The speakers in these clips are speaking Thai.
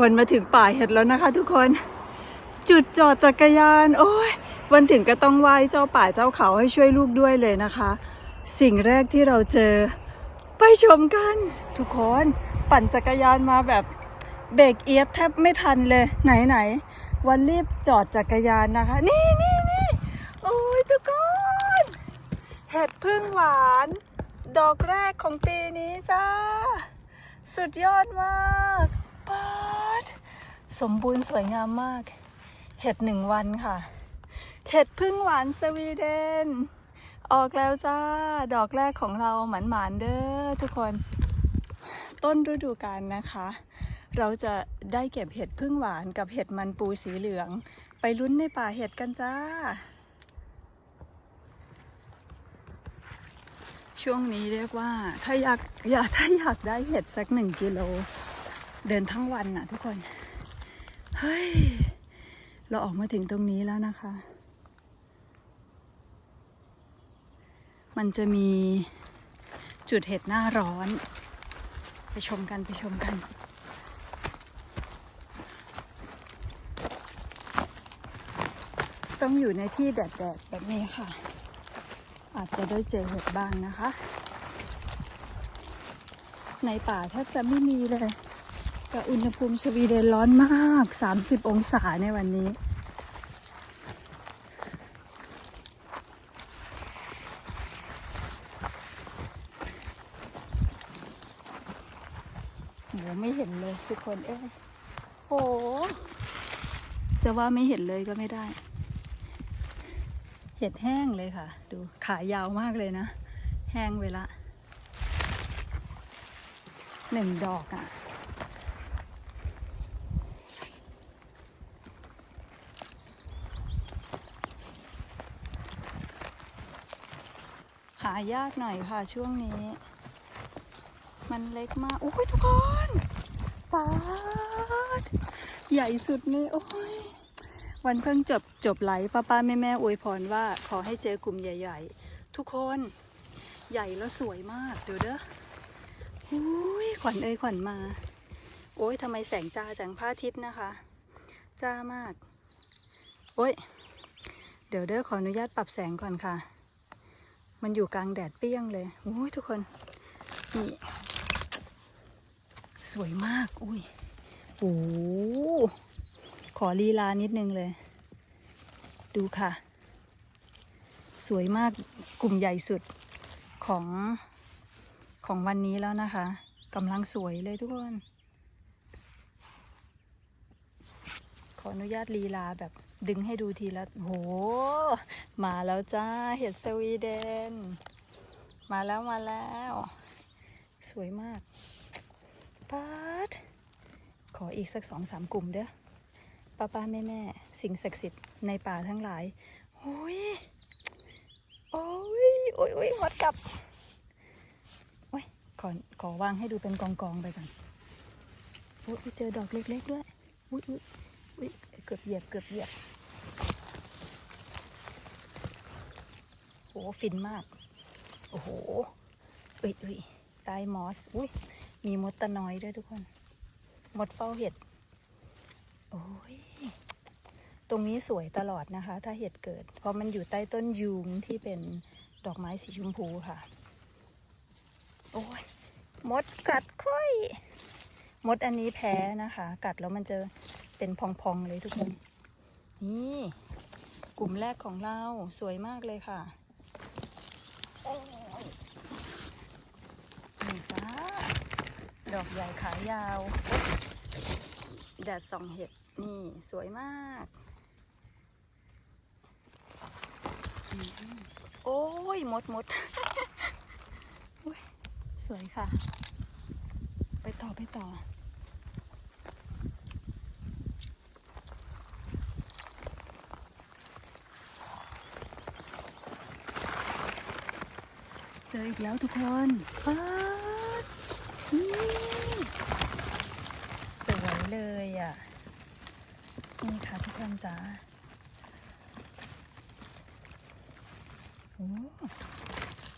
วันมาถึงป่าเห็ดแล้วนะคะ ทุกคน จุดจอดจักรยาน โอ้ยวันถึงก็ต้องไหว้เจ้าป่าเจ้าเขาให้ช่วยลูกด้วยเลยนะคะ สิ่งแรกที่เราเจอ ไปชมกัน ทุกคนปั่นจักรยานมาแบบเบรกเอียดแทบไม่ทันเลยไหนไหนวันรีบจอดจักรยานนะคะ นี่นี่นี่โอ้ยทุกคนเห็ดพึ่งหวาน ดอกแรกของปีนี้จ้า สุดยอดมาก ปาดสมบูรณ์สวยงามมาก เห็ดหนึ่งวันค่ะ เห็ดพึ่งหวานสวีเดน ออกแล้วจ้า ดอกแรกของเราหมานหมานเด้อทุกคน ต้นฤดูกาลนะคะ เราจะได้เก็บเห็ดพึ่งหวานกับเห็ดมันปูสีเหลือง ไปลุ้นในป่าเห็ดกันจ้าช่วงนี้เรียกว่าถ้าอยากอยากถ้าอยากได้เห็ดสักหนึ่งกิโล เดินทั้งวันน่ะ ทุกคน เฮ้ย เราออกมาถึงตรงนี้แล้วนะคะ มันจะมีจุดเห็ดหน้าร้อน ไปชมกันไปชมกันต้องอยู่ในที่แดดๆแบบนี้ค่ะ อาจจะได้เจอเห็ดบ้างนะคะ ในป่าแทบจะไม่มีเลย กับอุณหภูมิสวีเดนร้อนมาก 30 องศาในวันนี้ โห ไม่เห็นเลยทุกคน เอ้ยโห จะว่าไม่เห็นเลยก็ไม่ได้ เห็ดแห้งเลยค่ะ ดูขายาวมากเลยนะ แห้งไปละหนึ่งดอกอะ่ะายากหน่อยค่ะช่วงนี้ มันเล็กมาก โอ้ยทุกคนปาดใหญ่สุดนี่โอ้ยวันเพิ่งจบจบไลฟ์ป้าป้าแม่แม่อวยพรว่าขอให้เจอกลุ่มใหญ่ ๆ ทุกคนใหญ่แล้วสวยมากเดี๋ยวเด้ออุ้ยขวัญเอ้ยขวัญมา โอ้ยทำไมแสงจ้าจังพระอาทิตย์นะคะ จ้ามาก โอ้ยเดี๋ยวเด้อขออนุญาตปรับแสงก่อนค่ะ มันอยู่กลางแดดเปรี้ยงเลยโอ้ยทุกคน นี่ สวยมาก อุ้ยโอ้ขอลีลานิดนึงเลย ดูค่ะ สวยมากกลุ่มใหญ่สุดของของวันนี้แล้วนะคะกำลังสวยเลยทุกคน ขออนุญาตลีลาแบบ ดึงให้ดูทีละโห มาแล้วจ้า เห็ดสวีเดน มาแล้วมาแล้ว สวยมากปัดขออีกสักสองสามกลุ่มเด้อป้าป้าแม่แม่สิ่งศักดิ์สิทธิ์ในป่าทั้งหลายโอ้ยโอ้ยโอ้ยโอ้ยหมดกลับโอ้ยขอขอวางให้ดูเป็นกองกองๆไปก่อนโอ้ยเจอดอกเล็กๆด้วยอุ้ยอุ้ยอุ้ย เกือบเหยียบเกือบเหยียบโอ้ฟินมาก โอ้โหอุ้ยอุ้ยใตายมอสอุ้ยมีมดตะน้อยด้วยทุกคน มดเฝ้าเห็ด โอ้ย ตรงนี้สวยตลอดนะคะ ถ้าเห็ดเกิด เพราะมันอยู่ใต้ต้นยูงที่เป็นดอกไม้สีชมพูค่ะ โอ้ย มดกัดค่อย มดอันนี้แพ้นะคะ กัดแล้วมันจะ เป็นพองๆเลยทุกคน นี่ กลุ่มแรกของเราสวยมากเลยค่ะนี่จ้า ดอกใหญ่ขายาว แดดส่องเห็ด นี่สวยมาก โอ้ยมดมดสวยค่ะ ไปต่อไปต่อ จออีกแล้วทุกคนป๊าดสวยเลยอะ นี่ค่ะทุกคนจ๋าโอ้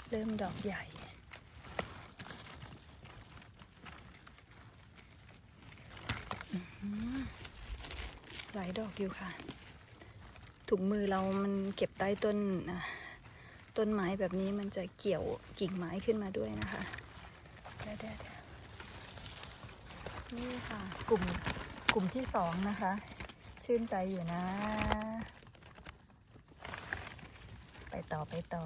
เริ่มดอกใหญ่อื้อหือหลายดอกอยู่ค่ะ ถุงมือเรามันเก็บใต้ต้นอะ ต้นไม้แบบนี้มันจะเกี่ยวกิ่งไม้ขึ้นมาด้วยนะคะเดี๋ยวเดี๋ยวนี่ค่ะ กลุ่มกลุ่มที่สองนะคะ ชื่นใจอยู่นะ ไปต่อไปต่อ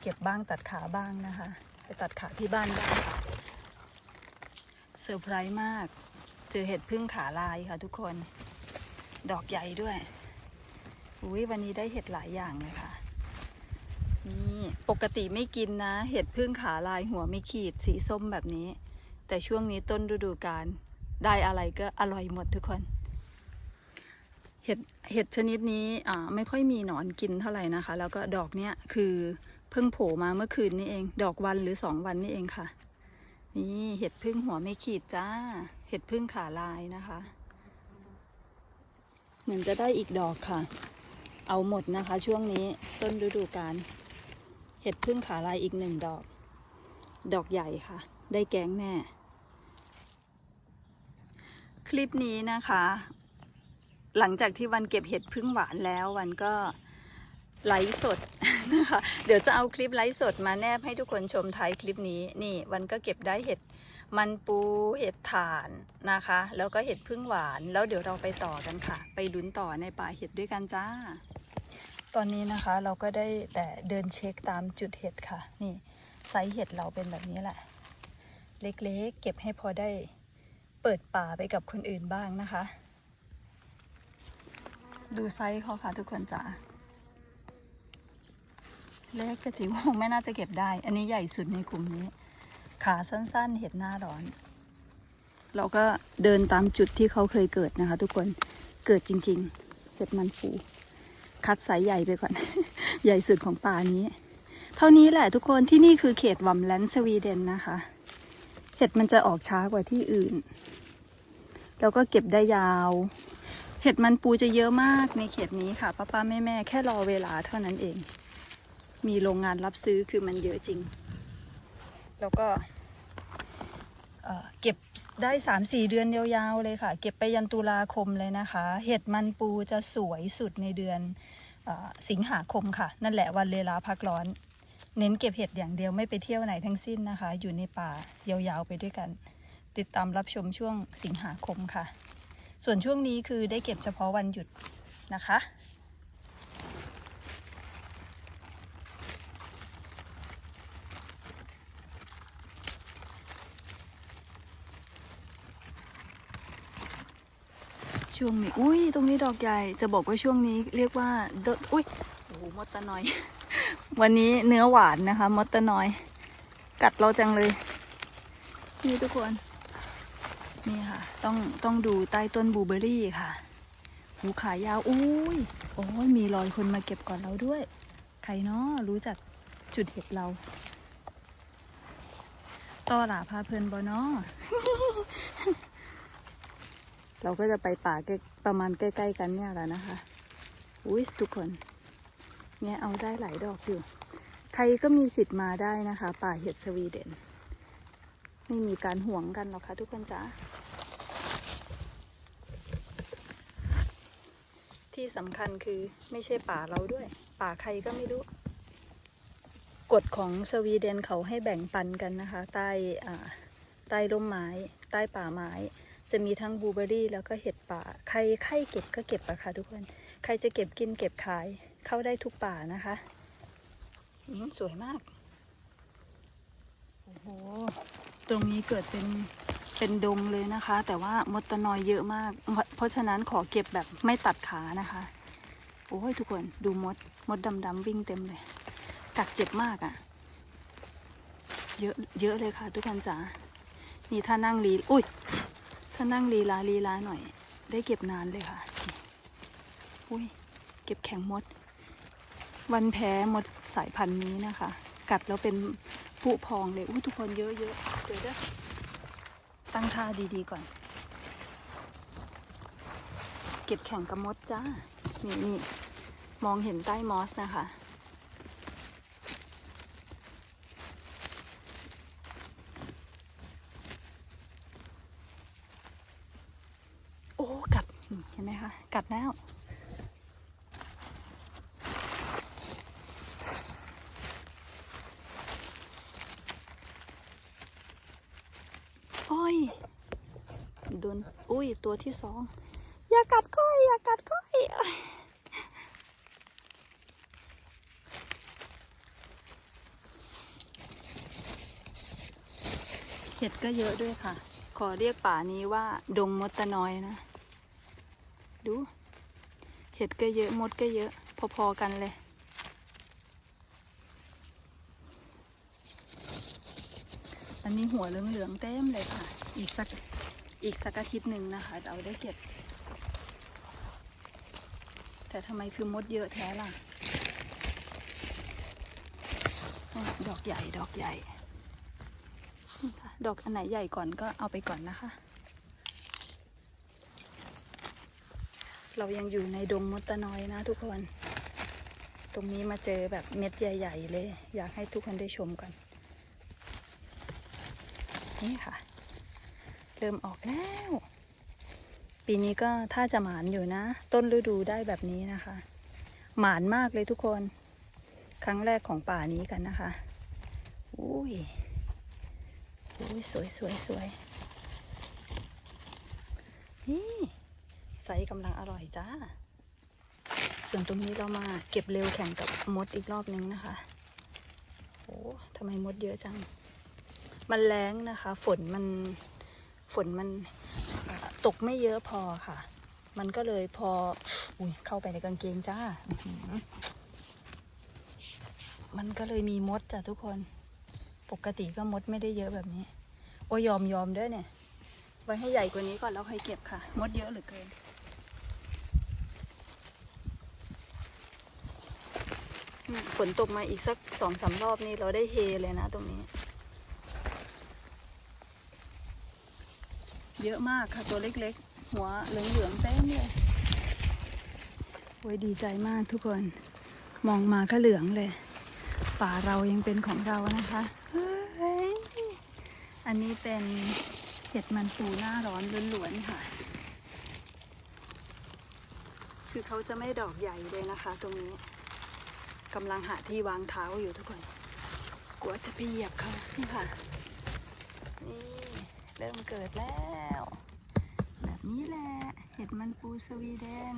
เก็บบ้างตัดขาบ้างนะคะ ไปตัดขาที่บ้านบ้างค่ะเซอร์ไพรส์มาก เจอเห็ดพึ่งขาลายค่ะทุกคน ดอกใหญ่ด้วย อุ้ยวันนี้ได้เห็ดหลายอย่างเลยค่ะ ปกติไม่กินนะ เห็ดพึ่งขาลายหัวไม่ขีดสีส้มแบบนี้ แต่ช่วงนี้ต้นฤดูกาลได้อะไรก็อร่อยหมดทุกคน เห็ดเห็ดชนิดนี้อ่าไม่ค่อยมีหนอนกินเท่าไหร่นะคะ แล้วก็ดอกเนี้ยคือเพิ่งโผล่มาเมื่อคืนนี้เอง ดอกวันหรือสองวันนี่เองค่ะ นี่เห็ดพึ่งหัวไม่ขีดจ้า เห็ดพึ่งขาลายนะคะ เหมือนจะได้อีกดอกค่ะ เอาหมดนะคะ ช่วงนี้ต้นฤดูกาล เห็ดพึ่งขาลายอีกหนึ่งดอก ดอกใหญ่ค่ะ ได้แกงแน่ คลิปนี้นะคะ หลังจากที่วันเก็บเห็ดพึ่งหวานแล้ววันก็ไลฟ์สดนะคะ เดี๋ยวจะเอาคลิปไลฟ์สดมาแนบให้ทุกคนชมท้ายคลิปนี้ นี่วันก็เก็บได้เห็ดมันปูเห็ดถ่านนะคะ แล้วก็เห็ดพึ่งหวาน แล้วเดี๋ยวเราไปต่อกันค่ะ ไปลุ้นต่อในป่าเห็ดด้วยกันจ้า ตอนนี้นะคะเราก็ได้แต่เดินเช็คตามจุดเห็ดค่ะ นี่ไซส์เห็ดเราเป็นแบบนี้แหละ เล็กๆเก็บให้พอได้เปิดป่าไปกับคนอื่นบ้างนะคะ ดูไซส์เขาค่ะทุกคนจ้าเล็กกระจิ๋วไม่น่าจะเก็บได้ อันนี้ใหญ่สุดในกลุ่มนี้ ขาสั้นๆ เห็ดหน้าร้อน เราก็เดินตามจุดที่เขาเคยเกิดนะคะ ทุกคนเกิดจริง ๆ เห็ดมันฟู คัดสายใหญ่ไปก่อน ใหญ่สุดของป่านี้ เท่านี้แหละทุกคนที่นี่คือเขตวัมแลนด์สวีเดนนะคะ เห็ดมันจะออกช้ากว่าที่อื่น แล้วก็เก็บได้ยาว เห็ดมันปูจะเยอะมากในเขตนี้ค่ะป้าป้าแม่แม่แค่รอเวลาเท่านั้นเอง มีโรงงานรับซื้อคือมันเยอะจริง แล้วก็ เก็บได้สามสี่เดือนยาวๆเลยค่ะ เก็บไปยันตุลาคมเลยนะคะ เห็ดมันปูจะสวยสุดในเดือนอสิงหาคมค่ะ นั่นแหละวันเวลาพักร้อน เน้นเก็บเห็ดอย่างเดียวไม่ไปเที่ยวไหนทั้งสิ้นนะคะ อยู่ในป่ายาวๆไปด้วยกัน ติดตามรับชมช่วงสิงหาคมค่ะ ส่วนช่วงนี้คือได้เก็บเฉพาะวันหยุดนะคะ ช่วงนี้ อุ้ยตรงนี้ดอกใหญ่ จะบอกว่าช่วงนี้เรียกว่าเดออุ้ยโอ้โหมดตะนอย วันนี้เนื้อหวานนะคะมดตะนอย กัดเราจังเลย นี่ทุกคน นี่ค่ะ ต้องต้องดูใต้ต้นบูเบอร์รี่ค่ะ หูขายาว อุ้ย โอ้ยมีรอยคนมาเก็บก่อนเราด้วย ใครเนาะรู้จักจุดเห็ดเรา ต่อหลาพาเพลินบอเนาะ เราก็จะไปป่าใกล้ประมาณใกล้ ๆ กันเนี่ยแหละนะคะ อุ้ยทุกคน เนี่ยเอาได้หลายดอกอยู่ ใครก็มีสิทธิ์มาได้นะคะ ป่าเห็ดสวีเดน ไม่มีการห่วงกันหรอกค่ะทุกคนจ้าที่สำคัญคือไม่ใช่ป่าเราด้วย ป่าใครก็ไม่รู้ กฎของสวีเดนเขาให้แบ่งปันกันนะคะ ใต้ใต้ร่มไม้ ใต้ป่าไม้ จะมีทั้งบลูเบอรี่แล้วก็เห็ดป่า ใครใครเก็บก็เก็บอะค่ะทุกคน ใครจะเก็บกินเก็บขายเข้าได้ทุกป่านะคะสวยมาก โอ้โห ตรงนี้เกิดเป็นเป็นดงเลยนะคะ แต่ว่ามดตะนอยเยอะมาก เพราะฉะนั้นขอเก็บแบบไม่ตัดขานะคะ โอ้ยทุกคนดูมด มดดำๆวิ่งเต็มเลย กัดเจ็บมากอะ่ะ เยอะเยอะเลยค่ะทุกคนจ๋า นี่ถ้านั่งลีอุ้ยานั่งลีลาลีลาหน่อย ได้เก็บนานเลยค่ะ อุ้ย เก็บแข็งมด วันแพ้มดสายพันธุ์นี้นะคะ กัดแล้วเป็นผุพองเลยอุ้ยทุกคนเยอะเยอะเดี๋ยวเด้อตั้งท่าดีๆก่อน เก็บแข่งกับมดจ้า นี่นี่มองเห็นใต้มอสนะคะ นี่เห็นไหมคะ กัดแล้ว โอ้ยโดนอุ้ย ตัวที่สอง อย่ากัดก้อย อย่ากัดก้อยเห็ดก็เยอะด้วยค่ะ ขอเรียกป่านี้ว่าดงมดตะนอยนะ ดู เห็ดก็เยอะมดก็เยอะ พอๆกันเลย อันนี้หัวเหลืองๆเต็มเลยค่ะ อีกสักอีกสักอาทิตย์หนึ่งนะคะเราได้เก็บ แต่ทำไมคือมดเยอะแท้ล่ะ ดอกใหญ่ดอกใหญ่ ดอกอันไหนใหญ่ก่อนก็เอาไปก่อนนะคะ เรายังอยู่ในดงมดตะนอยนะทุกคน ตรงนี้มาเจอแบบเม็ดใหญ่ ๆ เลย อยากให้ทุกคนได้ชมกัน นี่ค่ะ เริ่มออกแล้ว ปีนี้ก็ถ้าจะหมานอยู่นะ ต้นฤดูได้แบบนี้นะคะ หมานมากเลยทุกคน ครั้งแรกของป่านี้กันนะคะ อุ้ยอุ้ยสวยสวยสวยนี่ ไซส์กำลังอร่อยจ้า ส่วนตรงนี้เรามาเก็บเร็วแข่งกับมดอีกรอบนึงนะคะ โอ้ทำไมมดเยอะจัง มันแรงนะคะ ฝนมันฝนมันตกไม่เยอะพอค่ะ มันก็เลยพอ อุ้ยเข้าไปในกางเกงจ้า มันก็เลยมีมดจ้ะทุกคน ปกติก็มดไม่ได้เยอะแบบนี้ โอ้ยยอมยอมเด้อเนี่ย ไว้ให้ใหญ่กว่านี้ก่อนแล้วค่อยเก็บค่ะ มดเยอะเหลือเกิน อืม ฝนตกมาอีกสักสองสามรอบนี่เราได้เฮเลยนะตรงนี้ เยอะมากค่ะตัวเล็กๆ หัวเหลืองๆเต็มเลยโอ้ยดีใจมากทุกคน มองมาก็เหลืองเลย ป่าเรายังเป็นของเรานะคะอันนี้เป็นเห็ดมันปูหน้าร้อนล้วนๆค่ะ คือเขาจะไม่ดอกใหญ่เลยนะคะตรงนี้ กำลังหาที่วางเท้าอยู่ทุกคน กลัวจะไปเหยียบเขานี่ค่ะ นี่ เริ่มเกิดแล้ว แบบนี้แหละ เห็ดมันปูสวีเดน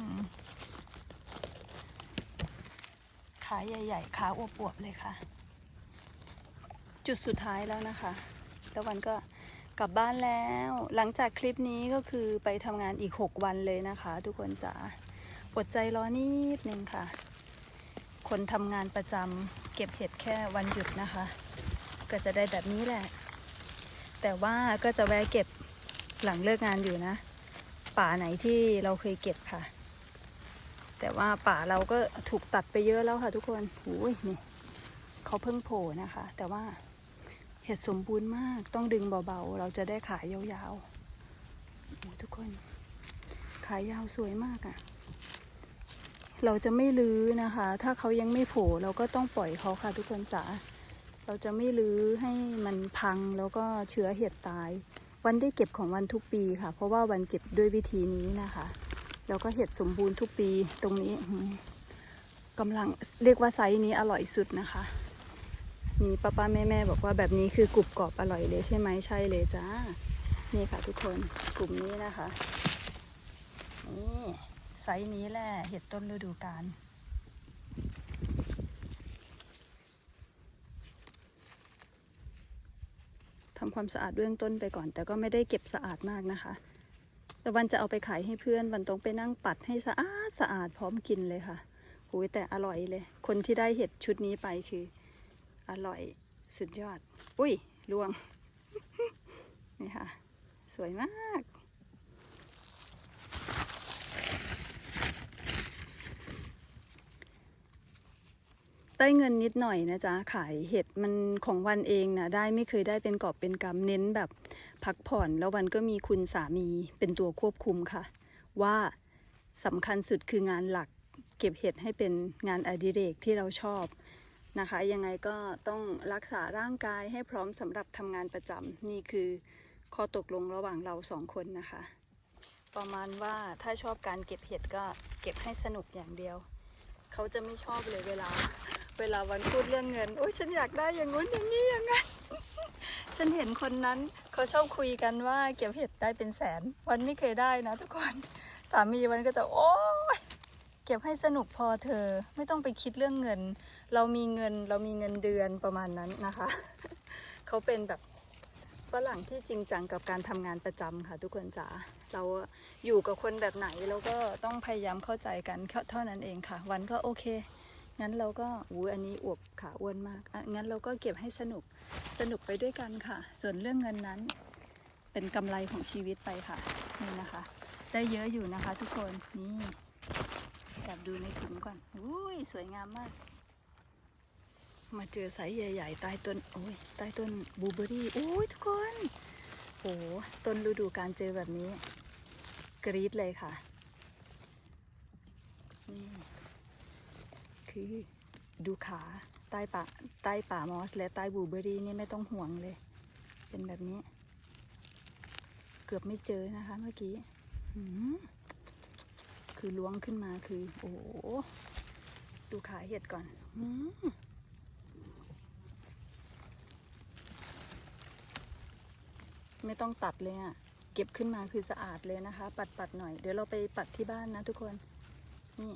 ขาใหญ่ ๆ ขาอวบๆเลยค่ะ จุดสุดท้ายแล้วนะคะ แล้ววันก็กลับบ้านแล้ว หลังจากคลิปนี้ก็คือไปทำงานอีก 6 วันเลยนะคะ ทุกคนจ๋าอดใจรอนิดนึงค่ะ คนทำงานประจำเก็บเห็ดแค่วันหยุดนะคะ ก็จะได้แบบนี้แหละ แต่ว่าก็จะแวะเก็บหลังเลิกงานอยู่นะ ป่าไหนที่เราเคยเก็บค่ะ แต่ว่าป่าเราก็ถูกตัดไปเยอะแล้วค่ะทุกคนหูยนี่เขาเพิ่งโผล่นะคะ แต่ว่าเห็ดสมบูรณ์มากต้องดึงเบาๆ เราจะได้ขายยาวๆทุกคน ขายยาวสวยมากอะ่ะ เราจะไม่ลื้อนะคะ ถ้าเขายังไม่โผล่เราก็ต้องปล่อยเขาค่ะทุกคนจ๋า เราจะไม่ลื้อให้มันพังแล้วก็เชื้อเห็ดตาย วันได้เก็บของวันทุกปีค่ะ เพราะว่าวันเก็บด้วยวิธีนี้นะคะ แล้วก็เห็ดสมบูรณ์ทุกปีตรงนี้กำลังเรียกว่าไซส์นี้อร่อยสุดนะคะ มีป้าป้าแม่แม่บอกว่าแบบนี้คือกรุบกรอบอร่อยเลยใช่ไหมใช่เลยจ้า นี่ค่ะทุกคนกลุ่มนี้นะคะนี่ ไซส์นี้แหละเห็ดต้นฤดูกาลทำความสะอาดเบื้องต้นไปก่อน แต่ก็ไม่ได้เก็บสะอาดมากนะคะ แต่วันจะเอาไปขายให้เพื่อน วันต้องไปนั่งปัดให้สะอาดสะอาดพร้อมกินเลยค่ะหูยแต่อร่อยเลย คนที่ได้เห็ดชุดนี้ไปคือ อร่อยสุดยอด อุ้ยลวง นี่ค่ะ สวยมาก ได้เงินนิดหน่อยนะจ๊ะ ขายเห็ดมันของวันเองนะได้ไม่เคยได้เป็นกอบเป็นกำเน้นแบบพักผ่อน แล้ววันก็มีคุณสามีเป็นตัวควบคุมค่ะ ว่าสำคัญสุดคืองานหลักเก็บเห็ดให้เป็นงานอดิเรกที่เราชอบนะคะ ยังไงก็ต้องรักษาร่างกายให้พร้อมสำหรับทำงานประจำนี่คือข้อตกลงระหว่างเราสองคนนะคะ ประมาณว่าถ้าชอบการเก็บเห็ดก็เก็บให้สนุกอย่างเดียว เขาจะไม่ชอบเลยเวลา เวลาวันพูดเรื่องเงิน โอ้ยฉันอยากได้อย่างงู้นอย่างนี้อย่างนั้นฉันเห็นคนนั้นเขาชอบคุยกันว่าเก็บเห็ดได้เป็นแสน วันไม่เคยได้นะทุกคนสามีวันก็จะโอ้ยเก็บให้สนุกพอเธอไม่ต้องไปคิดเรื่องเงิน เรามีเงินเรามีเงินเดือนประมาณนั้นนะคะ เขาเป็นแบบฝรั่งที่จริงจังกับการทำงานประจำค่ะทุกคนจ๋าเราอยู่กับคนแบบไหนเราก็ต้องพยายามเข้าใจกันเท่านั้นเองค่ะ วันก็โอเค งั้นเราก็อู้อันนี้อวบขาอ้วนมาก งั้นเราก็เก็บให้สนุก สนุกไปด้วยกันค่ะ ส่วนเรื่องเงินนั้น เป็นกำไรของชีวิตไปค่ะ นี่นะคะ ได้เยอะอยู่นะคะทุกคน นี่แอบดูในถุงก่อนอุ้ยสวยงามมาก มาเจอไซส์ใหญ่ ๆ ใต้ต้น โอ้ย ใต้ต้นบูเบอร์รี่โอ้ยทุกคน โอ้ต้นฤดูการเจอแบบนี้ กรี๊ดเลยค่ะ นี่ คือดูขาใต้ป่าใต้ป่ามอส และใต้บูเบอรี่นี่ไม่ต้องห่วงเลย เป็นแบบนี้ เกือบไม่เจอนะคะเมื่อกี้คือล้วงขึ้นมาคือ โอ้ดูขาเห็ดก่อนอืไม่ต้องตัดเลยอะ่ะ เก็บขึ้นมาคือสะอาดเลยนะคะ ปัดปัดหน่อย เดี๋ยวเราไปปัดที่บ้านนะทุกคน นี่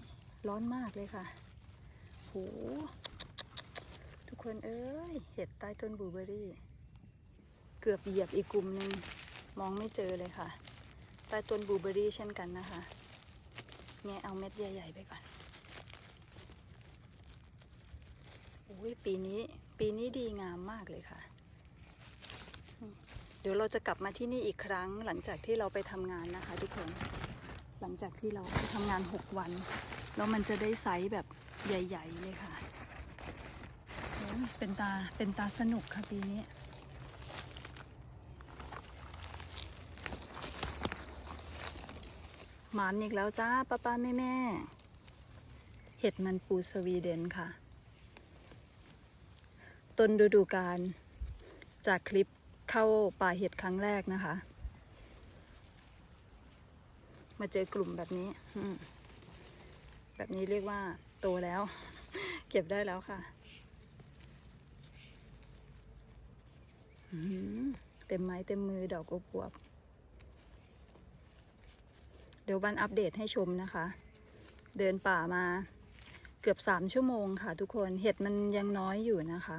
ร้อนมากเลยค่ะ โห ทุกคนเอ้ย เห็ดใต้ต้นบูเบอรี่ เกือบเหยียบอีกกลุ่มหนึ่งมองไม่เจอเลยค่ะ ใต้ต้นบูเบอรี่เช่นกันนะคะแงเอาเม็ดใหญ่ ๆ ไปก่อนโอ้ยปีนี้ปีนี้ดีงามมากเลยค่ะ เดี๋ยวเราจะกลับมาที่นี่อีกครั้งหลังจากที่เราไปทำงานนะคะ ทุกคน หลังจากที่เราไปทำงาน 6 วัน แล้วมันจะได้ไซส์แบบ ใหญ่ ๆ เลยค่ะ เป็นตา เป็นตาสนุกค่ะปีนี้ หมานอีกแล้วจ้าป้าป้าแม่แม่เห็ดมันปูสวีเดนค่ะ ต้นฤดูกาลจากคลิปเข้าป่าเห็ดครั้งแรกนะคะ มาเจอกลุ่มแบบนี้ แบบนี้เรียกว่า โตแล้ว เก็บได้แล้วค่ะเต็มไม้เต็มมือดอกอบวบเดี๋ยววันอัปเดตให้ชมนะคะ เดินป่ามาเกือบสามชั่วโมงค่ะทุกคนเห็ดมันยังน้อยอยู่นะคะ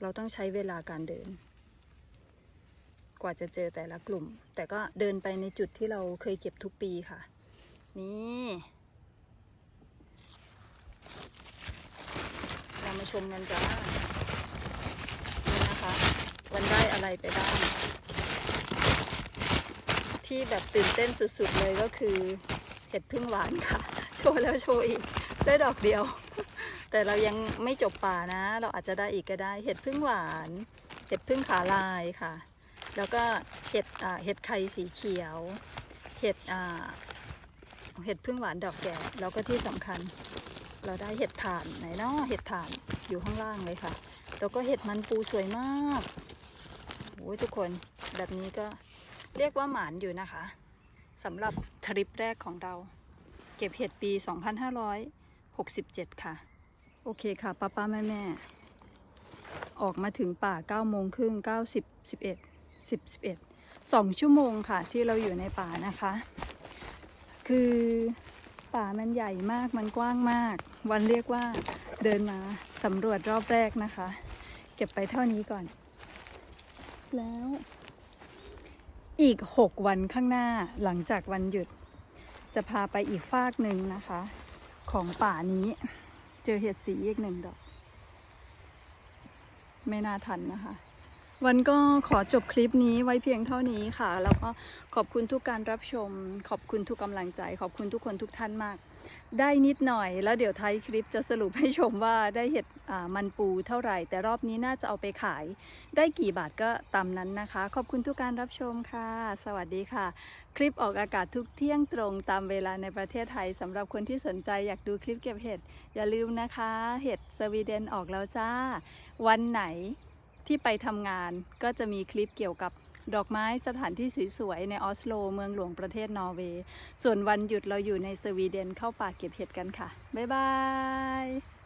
เราต้องใช้เวลาการเดิน กว่าจะเจอแต่ละกลุ่ม แต่ก็เดินไปในจุดที่เราเคยเก็บทุกปีค่ะ นี่ รามาชมกันจ้านี่นะคะวันได้อะไรไปบ้างที่แบบตื่นเต้นสุดๆเลยก็คือเห็ดพึ่งหวานค่ะ โชว์แล้วโชว์อีกได้ดอกเดียว แต่เรายังไม่จบป่านะ เราอาจจะได้อีกก็ได้ เห็ดพึ่งหวาน เห็ดพึ่งขาลายค่ะ แล้วก็เห็ดเห็ดไข่สีเขียว เห็ดเห็ดพึ่งหวานดอกแก่แล้วก็ที่สำคัญ เราได้เห็ดถ่านไหนเนาะเห็ดถ่านอยู่ข้างล่างเลยค่ะ แล้วก็เห็ดมันปูสวยมากโอ้ยทุกคนแบบนี้ก็เรียกว่าหมานอยู่นะคะสำหรับทริปแรกของเรา เก็บเห็ดปี 2567 ค่ะ โอเคค่ะป้าป้าแม่แม่ออกมาถึงป่า9โมงครึ่ง9 10 11 10 11 2 ชั่วโมงค่ะที่เราอยู่ในป่านะคะ คือ ป่ามันใหญ่มากมันกว้างมาก วันเรียกว่าเดินมาสำรวจรอบแรกนะคะ เก็บไปเท่านี้ก่อน แล้ว อีก 6 วันข้างหน้าหลังจากวันหยุด จะพาไปอีกฟากหนึ่งนะคะ ของป่านี้เจอเห็ดสีอีกหนึ่งดอก ไม่น่าทันนะคะ วันก็ขอจบคลิปนี้ไว้เพียงเท่านี้ค่ะ แล้วก็ขอบคุณทุกการรับชม ขอบคุณทุกกำลังใจ ขอบคุณทุกคนทุกท่านมาก ได้นิดหน่อย แล้วเดี๋ยวท้ายคลิปจะสรุปให้ชมว่าได้เห็ดมันปูเท่าไหร่ แต่รอบนี้น่าจะเอาไปขาย ได้กี่บาทก็ตามนั้นนะคะ ขอบคุณทุกการรับชมค่ะ สวัสดีค่ะ คลิปออกอากาศทุกเที่ยงตรงตามเวลาในประเทศไทยสำหรับคนที่สนใจอยากดูคลิปเก็บเห็ดอย่าลืมนะคะ เห็ดสวีเดนออกแล้วจ้า วันไหน ที่ไปทำงานก็จะมีคลิปเกี่ยวกับดอกไม้สถานที่สวยๆ ในออสโล เมืองหลวงประเทศนอร์เวย์ ส่วนวันหยุดเราอยู่ในสวีเดนเข้าป่าเก็บเห็ดกันค่ะ บ๊ายบาย